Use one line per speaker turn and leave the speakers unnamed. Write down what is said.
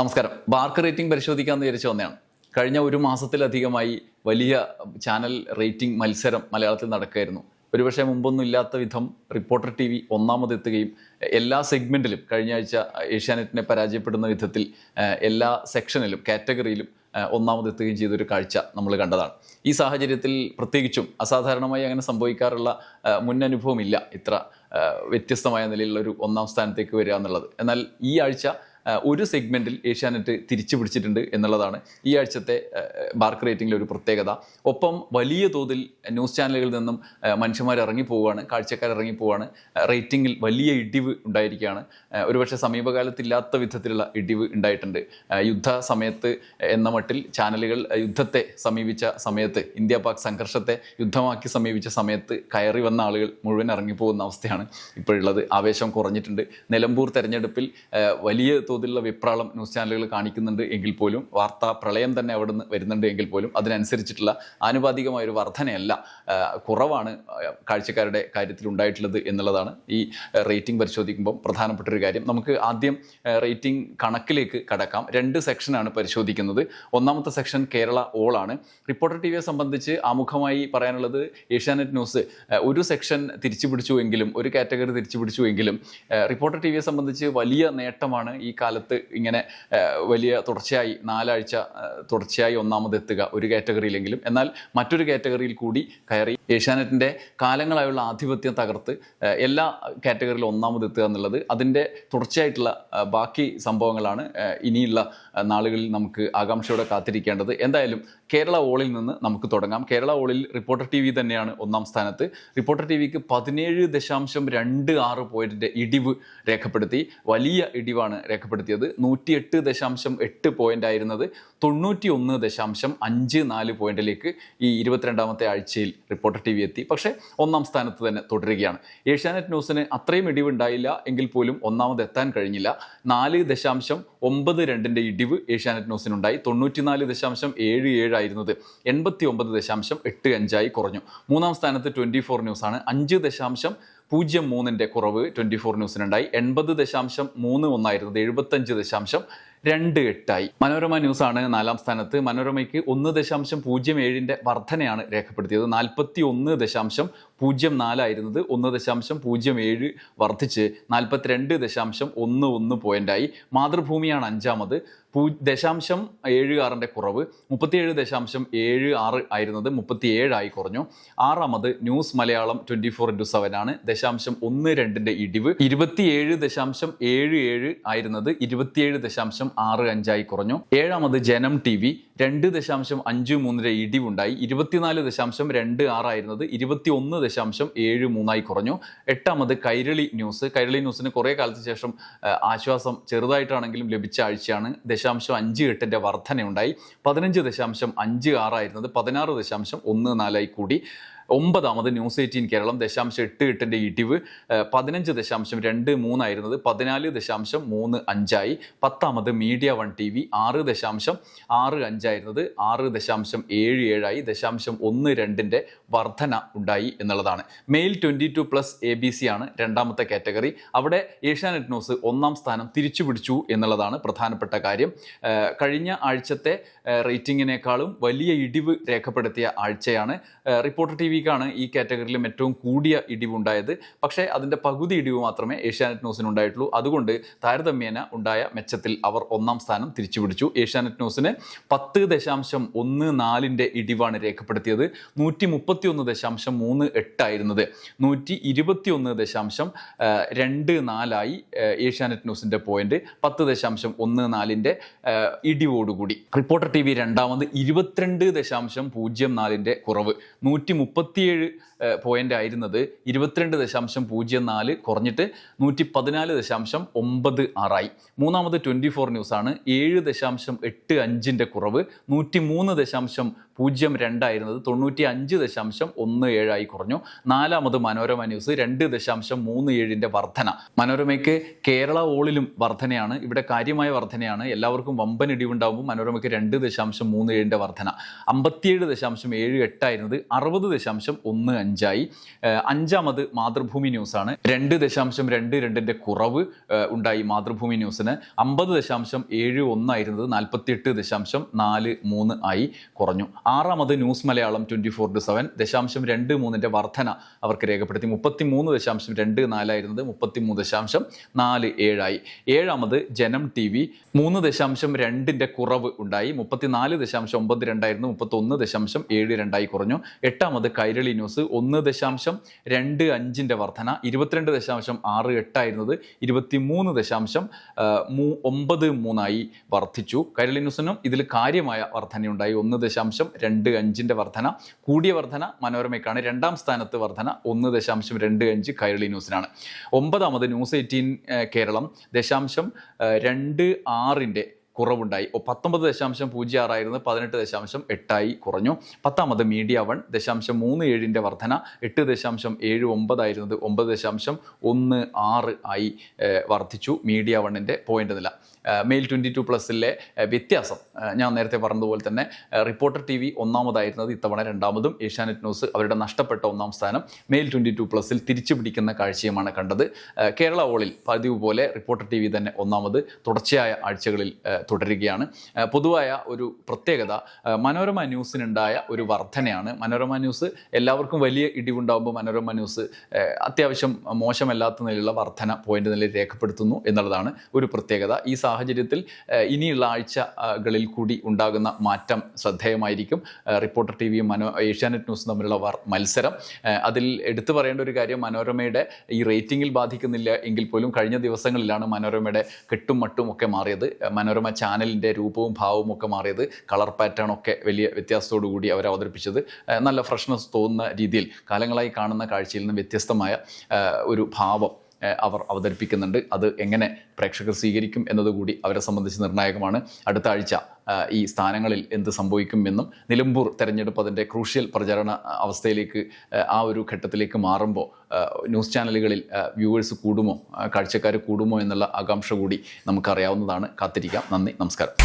നമസ്കാരം. BARC rating പരിശോധിക്കാമെന്ന് വിചാരിച്ചു വന്നതാണ് കഴിഞ്ഞ ഒരു മാസത്തിലധികമായി വലിയ ചാനൽ റേറ്റിംഗ് മത്സരം മലയാളത്തിൽ നടക്കുകയായിരുന്നു. ഒരുപക്ഷെ മുമ്പൊന്നും ഇല്ലാത്ത വിധം റിപ്പോർട്ടർ ടി വി ഒന്നാമതെത്തുകയും എല്ലാ സെഗ്മെന്റിലും കഴിഞ്ഞ ആഴ്ച ഏഷ്യാനെറ്റിനെ പരാജയപ്പെടുന്ന വിധത്തിൽ എല്ലാ സെക്ഷനിലും കാറ്റഗറിയിലും ഒന്നാമതെത്തുകയും ചെയ്തൊരു കാഴ്ച നമ്മൾ കണ്ടതാണ്. ഈ സാഹചര്യത്തിൽ പ്രത്യേകിച്ചും അസാധാരണമായി അങ്ങനെ സംഭവിക്കാറുള്ള മുൻ അനുഭവമില്ല ഇത്ര വ്യത്യസ്തമായ നിലയിലുള്ള ഒരു ഒന്നാം സ്ഥാനത്തേക്ക് വരിക എന്നുള്ളത്. എന്നാൽ ഈ ആഴ്ച ഒരു സെഗ്മെന്റിൽ ഏഷ്യാനെറ്റ് തിരിച്ചു പിടിച്ചിട്ടുണ്ട് എന്നുള്ളതാണ് ഈ ആഴ്ചത്തെ ബാർക്ക് റേറ്റിംഗിലെ ഒരു പ്രത്യേകത. ഒപ്പം വലിയ തോതിൽ ന്യൂസ് ചാനലുകളിൽ നിന്നും മനുഷ്യന്മാർ ഇറങ്ങി പോവുകയാണ് കാഴ്ചക്കാർ ഇറങ്ങി പോവുകയാണ് ആ, റേറ്റിംഗിൽ വലിയ ഇടിവ് ഉണ്ടായിരിക്കുകയാണ്. ഒരുപക്ഷെ സമീപകാലത്തില്ലാത്ത വിധത്തിലുള്ള ഇടിവ് ഉണ്ടായിട്ടുണ്ട്. യുദ്ധ സമയത്ത് എന്ന മട്ടിൽ ചാനലുകൾ യുദ്ധത്തെ സമീപിച്ച സമയത്ത് ഇന്ത്യ പാക് സംഘർഷത്തെ യുദ്ധമാക്കി സമീപിച്ച സമയത്ത് കയറി വന്ന ആളുകൾ മുഴുവൻ ഇറങ്ങിപ്പോകുന്ന അവസ്ഥയാണ് ഇപ്പോഴുള്ളത്. ആവേശം കുറഞ്ഞിട്ടുണ്ട്. നിലമ്പൂർ തെരഞ്ഞെടുപ്പിൽ വലിയ തോതിലുള്ള വിപ്രാളം ന്യൂസ് ചാനലുകൾ കാണിക്കുന്നുണ്ട് എങ്കിൽ പോലും വാർത്താ പ്രളയം തന്നെ അവിടെ നിന്ന് വരുന്നുണ്ട് എങ്കിൽ പോലും അതിനനുസരിച്ചിട്ടുള്ള ആനുപാതികമായ ഒരു വർധനയല്ല കുറവാണ് കാഴ്ചക്കാരുടെ കാര്യത്തിൽ ഉണ്ടായിട്ടുള്ളത് എന്നുള്ളതാണ് ഈ റേറ്റിംഗ് പരിശോധിക്കുമ്പോൾ പ്രധാനപ്പെട്ട ഒരു കാര്യം. നമുക്ക് ആദ്യം റേറ്റിംഗ് കണക്കിലേക്ക് കടക്കാം. രണ്ട് സെക്ഷനാണ് പരിശോധിക്കുന്നത്. ഒന്നാമത്തെ സെക്ഷൻ കേരള ഓൾ ആണ്. റിപ്പോർട്ടർ ടി വിയെ സംബന്ധിച്ച് ആമുഖമായി പറയാനുള്ളത് ഏഷ്യാനെറ്റ് ന്യൂസ് ഒരു സെക്ഷൻ തിരിച്ചു പിടിച്ചു എങ്കിലും ഒരു കാറ്റഗറി തിരിച്ചു പിടിച്ചു എങ്കിലും റിപ്പോർട്ടർ ടി വിയെ സംബന്ധിച്ച് വലിയ നേട്ടമാണ് ഈ കാലത്ത് ഇങ്ങനെ വലിയ തുടർച്ചയായി നാലാഴ്ച തുടർച്ചയായി ഒന്നാമതെത്തുക ഒരു കാറ്റഗറിയിലെങ്കിലും. എന്നാൽ മറ്റൊരു കാറ്റഗറിയിൽ കൂടി കയറി ഏഷ്യാനെറ്റിന്റെ കാലങ്ങളായുള്ള ആധിപത്യം തകർത്ത് എല്ലാ കാറ്റഗറിയിലും ഒന്നാമതെത്തുക എന്നുള്ളത് അതിന്റെ തുടർച്ചയായിട്ടുള്ള ബാക്കി സംഭവങ്ങളാണ് ഇനിയുള്ള നാളുകളിൽ നമുക്ക് ആകാംക്ഷയോടെ കാത്തിരിക്കേണ്ടത്. എന്തായാലും കേരള ഓളിൽ നിന്ന് നമുക്ക് തുടങ്ങാം. കേരള ഓളിൽ റിപ്പോർട്ടർ ടി വി തന്നെയാണ് ഒന്നാം സ്ഥാനത്ത്. റിപ്പോർട്ടർ ടി വിക്ക് പതിനേഴ് ദശാംശം രണ്ട് ആറ് പോയിന്റിന്റെ ഇടിവ് രേഖപ്പെടുത്തി. വലിയ ഇടിവാണ് രേഖപ്പെടുത്തിയത്. നൂറ്റിയെട്ട് ദശാംശം എട്ട് പോയിന്റ് ആയിരുന്നത് തൊണ്ണൂറ്റി ഒന്ന് ദശാംശം അഞ്ച് നാല് പോയിന്റിലേക്ക് ഈ ഇരുപത്തിരണ്ടാമത്തെ ആഴ്ചയിൽ റിപ്പോർട്ടർ ടി വി എത്തി. പക്ഷേ ഒന്നാം സ്ഥാനത്ത് തന്നെ തുടരുകയാണ്. ഏഷ്യാനെറ്റ് ന്യൂസിന് അത്രയും ഇടിവുണ്ടായില്ല എങ്കിൽ പോലും ഒന്നാമത് എത്താൻ കഴിഞ്ഞില്ല. നാല് ദശാംശം ഒമ്പത് രണ്ടിന്റെ ഇടിവ് ഏഷ്യാനെറ്റ് ന്യൂസിനുണ്ടായി. തൊണ്ണൂറ്റിനാല് ദശാംശം ഏഴ് ഏഴായിരുന്നത് എൺപത്തി ഒമ്പത് ദശാംശം എട്ട് അഞ്ചായി കുറഞ്ഞു. മൂന്നാം സ്ഥാനത്ത് ട്വന്റി ഫോർ ന്യൂസാണ്. അഞ്ച് ദശാംശം പൂജ്യം മൂന്നിന്റെ കുറവ് ട്വന്റി ഫോർ ന്യൂസിനുണ്ടായി. എൺപത് ദശാംശം മൂന്ന് ഒന്നായിരുന്നത് എഴുപത്തഞ്ച് ദശാംശം രണ്ട് എട്ടായി. മനോരമ ന്യൂസാണ് നാലാം സ്ഥാനത്ത്. മനോരമയ്ക്ക് ഒന്ന് ദശാംശം പൂജ്യം ഏഴിന്റെ വർധനയാണ് രേഖപ്പെടുത്തിയത്. നാൽപ്പത്തി ഒന്ന് ദശാംശം പൂജ്യം നാലായിരുന്നത് ഒന്ന് ദശാംശം പൂജ്യം ഏഴ് വർദ്ധിച്ച് നാൽപ്പത്തിരണ്ട് ദശാംശം ഒന്ന് ഒന്ന് പോയിന്റായി മാതൃഭൂമിയാണ് അഞ്ചാമത്. പൂ ദശാംശം ഏഴ് ആറിന്റെ കുറവ് മുപ്പത്തിയേഴ് ദശാംശം ഏഴ് ആറ് ആയിരുന്നത് മുപ്പത്തിയേഴായി കുറഞ്ഞു. ആറാമത് news Malayalam twenty four into seven ആണ്. ദശാംശം ഒന്ന് രണ്ടിന്റെ ഇടിവ് ഇരുപത്തിയേഴ് ദശാംശം ഏഴ് ഏഴ് ആയിരുന്നത് ഇരുപത്തിയേഴ് ദശാംശം ആറ് അഞ്ചായി കുറഞ്ഞു. ഏഴാമത് ജനം ടി വി രണ്ട് ദശാംശം അഞ്ച് മൂന്നിന്റെ ഇടിവുണ്ടായി. ഇരുപത്തിനാല് ദശാംശം രണ്ട് ആറായിരുന്നത്. ഇരുപത്തി ഒന്ന് ദശാംശം ഏഴ് മൂന്നായി കുറഞ്ഞു. എട്ടാമത് കൈരളി ന്യൂസ്. കൈരളി ന്യൂസിന് കുറേ കാലത്തിന് ശേഷം ആശ്വാസം ചെറുതായിട്ടാണെങ്കിലും ലഭിച്ച ആഴ്ചയാണ്. ദശാംശം അഞ്ച് എട്ടിന്റെ വർധനയുണ്ടായി. പതിനഞ്ച് ദശാംശം അഞ്ച് ആറായിരുന്നത്. പതിനാറ് ദശാംശം ഒന്ന് നാലായി കൂടി. ഒമ്പതാമത് ന്യൂസ് എയ്റ്റീൻ കേരളം ദശാംശം എട്ട് എട്ടിന്റെ ഇടിവ്. പതിനഞ്ച് ദശാംശം രണ്ട് മൂന്നായിരുന്നത് പതിനാല് ദശാംശം മൂന്ന് അഞ്ചായി. പത്താമത് മീഡിയ വൺ ടി വി ആറ് ദശാംശം ആറ് അഞ്ചായിരുന്നത് ആറ് ദശാംശം ഏഴ് ഏഴായി. ദശാംശം ഒന്ന് രണ്ടിന്റെ വർധന ഉണ്ടായി എന്നുള്ളതാണ്. Male twenty two plus A B C ആണ് രണ്ടാമത്തെ കാറ്റഗറി. അവിടെ ഏഷ്യാനെറ്റ് ന്യൂസ് ഒന്നാം സ്ഥാനം തിരിച്ചു പിടിച്ചു എന്നുള്ളതാണ് പ്രധാനപ്പെട്ട കാര്യം. കഴിഞ്ഞ ആഴ്ചത്തെ റേറ്റിങ്ങിനേക്കാളും വലിയ ഇടിവ് രേഖപ്പെടുത്തിയ ആഴ്ചയാണ്. റിപ്പോർട്ടർ ടി വിക്കാണ് ഈ കാറ്റഗറിയിലും ഏറ്റവും കൂടിയ ഇടിവുണ്ടായത്. പക്ഷേ അതിന്റെ പകുതി ഇടിവ് മാത്രമേ ഏഷ്യാനെറ്റ് ന്യൂസിന് ഉണ്ടായിട്ടുള്ളൂ അതുകൊണ്ട് താരതമ്യേന ഉണ്ടായ മെച്ചത്തിൽ അവർ ഒന്നാം സ്ഥാനം തിരിച്ചുപിടിച്ചു. ഏഷ്യാനെറ്റ് ന്യൂസിന് പത്ത് ദശാംശം ഒന്ന് നാലിന്റെ ഇടിവാണ് രേഖപ്പെടുത്തിയത്. നൂറ്റി മുപ്പത്തി ഒന്ന് ദശാംശം മൂന്ന് എട്ടായിരുന്നത്. നൂറ്റി ഇരുപത്തി ഒന്ന് ദശാംശം രണ്ട് നാലായി ഏഷ്യാനെറ്റ് ന്യൂസിന്റെ പോയിന്റ്. പത്ത് ദശാംശം ഒന്ന് നാലിന്റെ ഇടിവോടുകൂടി. റിപ്പോർട്ടർ ടി വി രണ്ടാമത് ഇരുപത്തിരണ്ട് ദശാംശം പൂജ്യം നാലിന്റെ കുറവ്. നൂറ്റി മുപ്പത്തിയേഴ് പോയിന്റ് ആയിരുന്നത് ഇരുപത്തിരണ്ട് ദശാംശം പൂജ്യം നാല് കുറഞ്ഞിട്ട് നൂറ്റി പതിനാല് ദശാംശം ഒമ്പത് ആറായി. മൂന്നാമത് ട്വന്റി ഫോർ ന്യൂസാണ് ഏഴ് ദശാംശം എട്ട് അഞ്ചിന്റെ കുറവ് നൂറ്റി മൂന്ന് ദശാംശം പൂജ്യം രണ്ടായിരുന്നത് തൊണ്ണൂറ്റി അഞ്ച് ദശാംശം ഒന്ന് ഏഴായി കുറഞ്ഞു. നാലാമത് മനോരമ ന്യൂസ് രണ്ട് ദശാംശം മൂന്ന് ഏഴിന്റെ വർധന. മനോരമയ്ക്ക് കേരള ഓളിലും വർധനയാണ്. ഇവിടെ കാര്യമായ വർധനയാണ്. എല്ലാവർക്കും വമ്പൻ ഇടിവുണ്ടാകുമ്പോൾ മനോരമയ്ക്ക് രണ്ട് ദശാംശം മൂന്ന് ഏഴിന്റെ വർധന. അമ്പത്തിയേഴ് ദശാംശം ഏഴ് എട്ടായിരുന്നത് അറുപത് ദശാംശം ഒന്ന് അഞ്ചായി. അഞ്ചാമത് മാതൃഭൂമി ന്യൂസാണ്. രണ്ട് ദശാംശം രണ്ട് രണ്ടിന്റെ കുറവ് ഉണ്ടായി മാതൃഭൂമി ന്യൂസിന്. അമ്പത് ദശാംശം ഏഴ് ഒന്നായിരുന്നത് നാൽപ്പത്തിയെട്ട് ദശാംശം നാല് മൂന്ന് ആയി കുറഞ്ഞു. ആറാമത് news Malayalam twenty four to seven ദശാംശം രണ്ട് മൂന്നിന്റെ വർധന അവർക്ക് രേഖപ്പെടുത്തി. മുപ്പത്തി മൂന്ന് ദശാംശം രണ്ട് നാലായിരുന്നത് മുപ്പത്തി മൂന്ന് ദശാംശം നാല് ഏഴായി. ഏഴാമത് ജനം ടി വി. മൂന്ന് ദശാംശം രണ്ടിന്റെ കുറവ് ഉണ്ടായി. മുപ്പത്തിനാല് ദശാംശം ഒമ്പത് രണ്ടായിരുന്നു. മുപ്പത്തൊന്ന് ദശാംശം ഏഴ് രണ്ടായി കുറഞ്ഞു. എട്ടാമത് കൈരളി ന്യൂസ്. ഒന്ന് ദശാംശം രണ്ട് അഞ്ചിന്റെ വർധന. ഇരുപത്തിരണ്ട് ദശാംശം ആറ് എട്ടായിരുന്നത് ഇരുപത്തി മൂന്ന് ദശാംശം ഒമ്പത് മൂന്നായി വർദ്ധിച്ചു കൈരളി ന്യൂസിനും ഇതിൽ കാര്യമായ വർധനയുണ്ടായി. ഒന്ന് ദശാംശം രണ്ട് അഞ്ചിന്റെ വർധന കൂടിയ വർധന മനോരമയ്ക്കാണ്. രണ്ടാം സ്ഥാനത്ത് വർധന ഒന്ന് ദശാംശം രണ്ട് അഞ്ച് കൈരളി ന്യൂസിനാണ്. ഒമ്പതാമത് ന്യൂസ് എയ്റ്റീൻ കേരളം. ദശാംശം രണ്ട് ആറിന്റെ കുറവുണ്ടായി. പത്തൊമ്പത് ദശാംശം പൂജ്യം ആറായിരുന്നു പതിനെട്ട് ദശാംശം എട്ടായി കുറഞ്ഞു. പത്താമത് മീഡിയ വൺ ദശാംശം മൂന്ന് ഏഴിന്റെ വർധന എട്ട് ദശാംശം ഏഴ് ഒമ്പതായിരുന്നത് ഒമ്പത് ദശാംശം ഒന്ന് ആറ് ആയി വർദ്ധിച്ചു മീഡിയ വണ്ണിന്റെ പോയിന്റ് നില. മെയിൽ ട്വന്റി ടു പ്ലസിലെ വ്യത്യാസം ഞാൻ നേരത്തെ പറഞ്ഞതുപോലെ തന്നെ റിപ്പോർട്ടർ ടി വി ഒന്നാമതായിരുന്നത് ഇത്തവണ രണ്ടാമതും ഏഷ്യാനെറ്റ് ന്യൂസ് അവരുടെ നഷ്ടപ്പെട്ട ഒന്നാം സ്ഥാനം മെയിൽ ട്വന്റി ടു പ്ലസിൽ തിരിച്ചു പിടിക്കുന്ന കാഴ്ചയുമാണ് കണ്ടത്. കേരള ഓളിൽ പതിവ് പോലെ റിപ്പോർട്ടർ ടി വി തന്നെ ഒന്നാമത് തുടർച്ചയായ ആഴ്ചകളിൽ തുടരുകയാണ്. പൊതുവായ ഒരു പ്രത്യേകത മനോരമ ന്യൂസിനുണ്ടായ ഒരു വർധനയാണ്. മനോരമ ന്യൂസ് എല്ലാവർക്കും വലിയ ഇടിവുണ്ടാകുമ്പോൾ മനോരമ ന്യൂസ് അത്യാവശ്യം മോശമല്ലാത്ത നിലയിലുള്ള വർധന പോയിന്റ് നിലയിൽ രേഖപ്പെടുത്തുന്നു എന്നുള്ളതാണ് ഒരു പ്രത്യേകത. ഈ സാഹചര്യത്തിൽ ഇനിയുള്ള ആഴ്ചകളിൽ കൂടി ഉണ്ടാകുന്ന മാറ്റം ശ്രദ്ധേയമായിരിക്കും. റിപ്പോർട്ടർ ടി വിയും മനോ ഏഷ്യാനെറ്റ് ന്യൂസും തമ്മിലുള്ള മത്സരം. അതിൽ എടുത്തു പറയേണ്ട ഒരു കാര്യം മനോരമയുടെ ഈ റേറ്റിംഗിൽ ബാധിക്കുന്നില്ല എങ്കിൽ പോലും കഴിഞ്ഞ ദിവസങ്ങളിലാണ് മനോരമയുടെ കെട്ടും മട്ടും ഒക്കെ മാറിയത്. മനോരമ ചാനലിന്റെ രൂപവും ഭാവവും ഒക്കെ മാറിയത് കളർ പാറ്റേൺ ഒക്കെ വലിയ വ്യത്യാസത്തോടു കൂടി അവർ അവതരിപ്പിച്ചത്. നല്ല ഫ്രഷ്നസ് തോന്നുന്ന രീതിയിൽ കാലങ്ങളായി കാണുന്ന കാഴ്ചയിൽ നിന്ന് വ്യത്യസ്തമായ ഒരു ഭാവം അവർ അവതരിപ്പിക്കുന്നുണ്ട്. അത് എങ്ങനെ പ്രേക്ഷകർ സ്വീകരിക്കും എന്നതുകൂടി അവരെ സംബന്ധിച്ച് നിർണായകമാണ്. അടുത്ത ആഴ്ച ഈ സ്ഥാനങ്ങളിൽ എന്ത് സംഭവിക്കും എന്നും നിലമ്പൂർ തെരഞ്ഞെടുപ്പ് അതിന്റെ ക്രൂഷ്യൽ പ്രചരണ അവസ്ഥയിലേക്ക് ആ ഒരു ഘട്ടത്തിലേക്ക് മാറുമ്പോൾ ന്യൂസ് ചാനലുകളിൽ വ്യൂവേഴ്സ് കൂടുമോ കാഴ്ചക്കാർ കൂടുമോ എന്നുള്ള ആകാംക്ഷ കൂടി നമുക്കറിയാവുന്നതാണ്. കാത്തിരിക്കാം. നന്ദി. നമസ്കാരം.